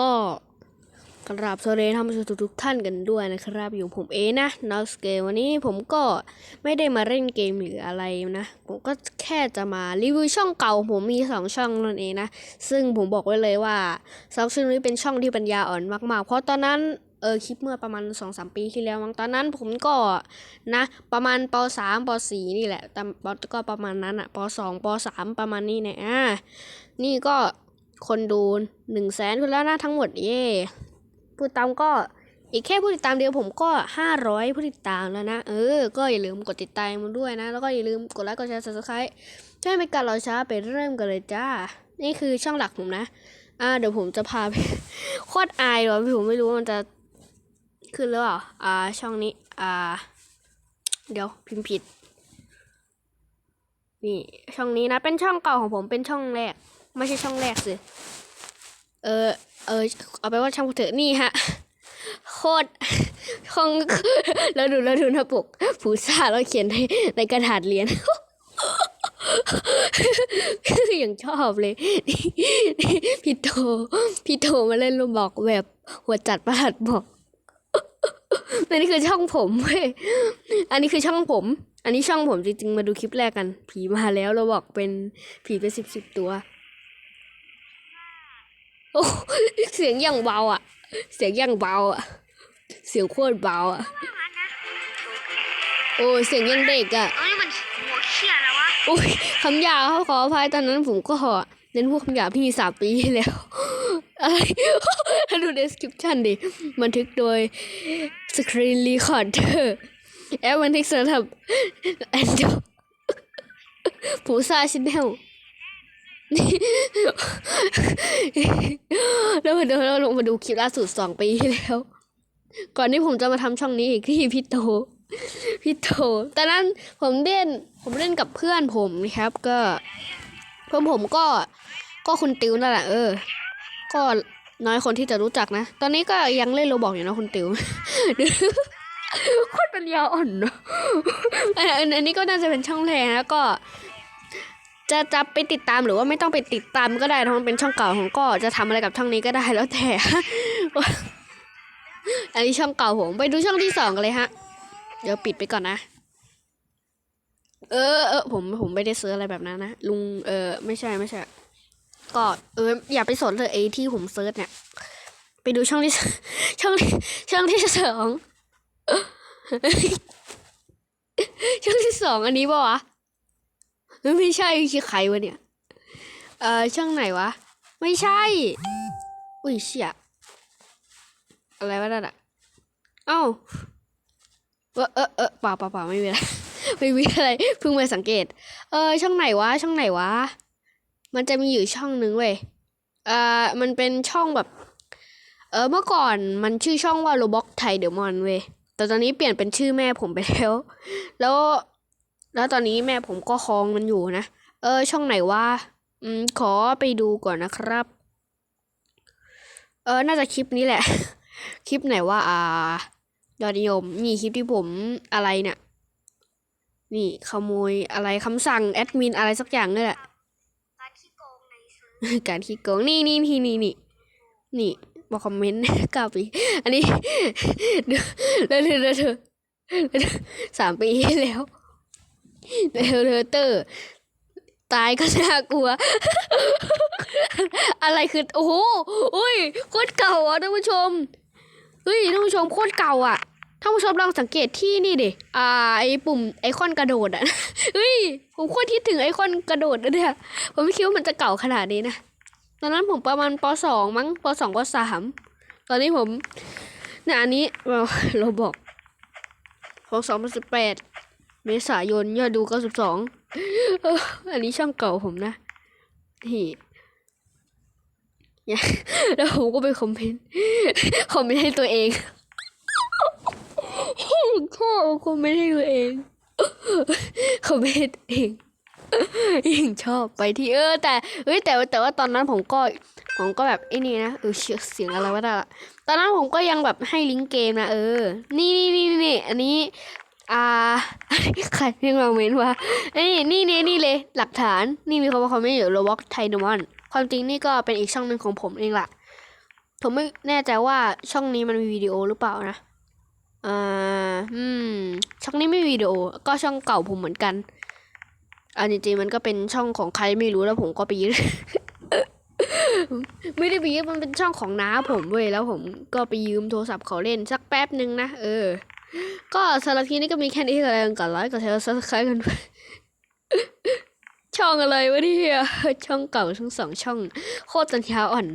ก็กราบสวัสดีท่านผู้ชมทุกท่านกันด้วยนะครับ อยู่ผมเอนะนอสเกมวันนี้ผมก็ไม่ได้มาเล่นเกมหรืออะไรนะ ผมก็แค่จะมารีวิวช่องเก่า ผมมีสองช่องนั่นเองนะ ซึ่งผมบอกไว้เลยว่าซอฟช่องนี้เป็นช่องที่ปัญญาอ่อนมาก ๆ เพราะตอนนั้นเออคลิปเมื่อประมาณ2อสปีที่แล้วมั้งตอนนั้นผมก็นะประมาณปสามปสี่นี่แหละแต่ปก็ประมาณนั้นอะปสองปสามประมาณนี้เนี่ยอ่านี่ก็ คนดูหนึ่งแสนคนแล้วนะทั้งหมดเย่ผู้ติดตามก็อีกแค่ผู้ติดตามเดียวผมก็ห้าร้อยผู้ติดตามแล้วนะ เออ ก็อย่าลืมกดติดตามมันด้วยนะ แล้วก็อย่าลืมกดไลค์กดแชร์ subscribe ถ้ไม่เป็นการรอช้าไปเริ่มกันเลยจ้า นี่คือช่องหลักผมนะ อ่า เดี๋ยวผมจะพาไปโคตรอายเลยผมไม่รู้ว่ามันจะขึ้นหรือเปล่า อ่า ช่องนี้ อ่า เดี๋ยวพิมพ์ผิด นี่ ช่องนี้นะ เป็นช่องเก่าของผม เป็นช่องแรก ไม่ใช่ช่องแรกสิเออ เออ เอาไปนว่าช่างเถอะนี่ฮะ โคตรช่องแล้วดูแล้วดูหน้าปก ผูซ่าแล้วเขียนในในกระดาษเรียนอย่างชอบเลย พี่โต พี่โตมาเล่นรูบอกแบบหัวจัดประหลัดบอกอันนี้คือช่องผมเว้ย อันนี้คือช่องผม อันนี้ช่องผมจริงๆ มาดูคลิปแรกกัน ผีมาแล้วเราบอกเป็นผีเป็นสิบสิบตัว โอ้เสียงอย่างเบาอะ เสียงอย่างเบาอะ เสียงโคตรเบาอะ โอ้เสียงยังเด็กอะเอ้ยมันหัวเขี้ยแล้ววะโอ้ยคำหยาบเขาขออภัยตอนนั้นผมก็เน้นพวกคำหยาบที่มีสามปีที่แล้วอะไรดู description ดิบันทึกโดย Screen Recorder แอปบันทึกสำหรับ Android ผูซาชแนล แล้วมาดูแล้วลงมาดูคลิปล่าสุดสองปีที่แล้ว ก่อนที่ผมจะมาทำช่องนี้อีกที่พี่โต พี่โตตอนนั้นผมเล่น ผมเล่นกับเพื่อนผมนะครับ ก็เพื่อนผมก็ ก็คุณติวนั่นแหละเออ ก็น้อยคนที่จะรู้จักนะ ตอนนี้ก็ยังเล่นโรบอกอยู่นะคุณติวโคตรปัญญาอ่อนเนอะอันอันอันนี้ก็น่าจะเป็นช่องแรกนะก็ จะจะไปติดตามหรือว่าไม่ต้องไปติดตามก็ได้เพราะมันเป็นช่องเก่าผมก็จะทำอะไรกับช่องนี้ก็ได้แล้วแต่ อันนี้ช่องเก่าผมไปดูช่องที่สองกันเลยฮะ เดี๋ยวปิดไปก่อนนะ เออเออผมผมไม่ได้เซิร์ชอะไรแบบนั้นนะลุงเออไม่ใช่ไม่ใช่ก็เอออย่าไปสนเลยไอ้ที่ผมเซิร์ชเนี่ยไปดูช่องที่ช่องที่ช่องที่สองช่องที่สองอันนี้ปะวะ ไม่ใช่คือใครวะเนี่ย เออช่องไหนวะ ไม่ใช่ อุ้ยเชี่ยอะไรวะนั่นอะเอ้าเออเออเออเปล่าเปล่าเปล่าไม่มีอะไรไม่มีอะไรเพิ่งมาสังเกต เออ ช่องไหนวะ ช่องไหนวะ มันจะมีอยู่ช่องหนึ่งเว้ยเอ่อมันเป็นช่องแบบ เออเมื่อก่อนมันชื่อช่องว่าโรบ็อกไทยเดมอนเว้ยแต่ตอนนี้เปลี่ยนเป็นชื่อแม่ผมไปแล้ว แล้ว แล้วตอนนี้แม่ผมก็ครองมันอยู่นะ เออ ช่องไหนวะอืม ขอไปดูก่อนนะครับ เออ น่าจะคลิปนี้แหละ คลิปไหนว่าอ่ายอดนิยม นี่คลิปที่ผมอะไรเนี่ย นี่ขโมยอะไรคำสั่งแอดมินอะไรสักอย่างนี่แหละ การที่โกงในซื้อการขี้โกง นี่นี่นี่นี่นี่นี่บอกคอมเมนต์เก้าปี อันนี้เดี๋ยวเดี๋ยวเดี๋ยวเดี๋ยวเดี๋ยวสามปีแล้ว เดี๋ยวเดี๋ยวเตอร์ ตายก็น่ากลัว อะไรคือ โอ้โหอุ้ยโคตรเก่าอะท่านผู้ชมเฮ้ยท่านผู้ชมโคตรเก่าอะท่านผู้ชมลองสังเกตที่นี่ดิอ่าไอปุ่มไอคอนกระโดดอะเฮ้ยผมโคตรคิดถึงไอคอนกระโดดนะเนี่ยผมไม่คิดว่ามันจะเก่าขนาดนี้นะตอนนั้นผมประมาณปสองมั้งปสองปสามตอนนี้ผมเนี่ยอันนี้เราเราบอกของสองพันสิบแปด เมษายนยอดดูเก้าสิบสองอันนี้ช่องเก่าผมนะนี่แล้วผมก็ไปคอมเมนต์คอมเมนต์ให้ตัวเองชอบคอมเมนต์ให้ตัวเองคอมเมนต์เองยิ่งชอบไปที่เออ แต่เฮ้ยแต่แต่ว่าตอนนั้นผมก็ผมก็แบบไอ้นี่นะเออเสียงเสียงอะไรวะน่ะตอนนั้นผมก็ยังแบบให้ลิงก์เกมนะเออ นี่นี่นี่นี่อันนี้ อ่าใครเรียกมาเมนว่าไอ้นี่นี่นี่เลยหลักฐานนี่มีคำว่าคอมเมนต์อยู่โรบอกไทนมอนความจริงนี่ก็เป็นอีกช่องหนึ่งของผมเองล่ะ ผมไม่แน่ใจว่าช่องนี้มันมีวิดีโอหรือเปล่านะอ่าอืม ช่องนี้ไม่มีวิดีโอ ก็ช่องเก่าผมเหมือนกันอันจริงๆมันก็เป็นช่องของใครไม่รู้แล้วผมก็ไปยึดไม่ได้ไปยึดมันเป็นช่องของน้าผมเว้ยแล้วผมก็ไปยืมโทรศัพท์เขาเล่นสักแป๊บหนึ่งนะเออ ก็สำหรับทีนี้ก็มีแค่นี้ก็แล้วกันไลค์กดแชร์ซับสไครต์กันไปช่องอะไรวะเนี่ยช่องเก่าช่องสองช่อง โคตรจันยาอ่อน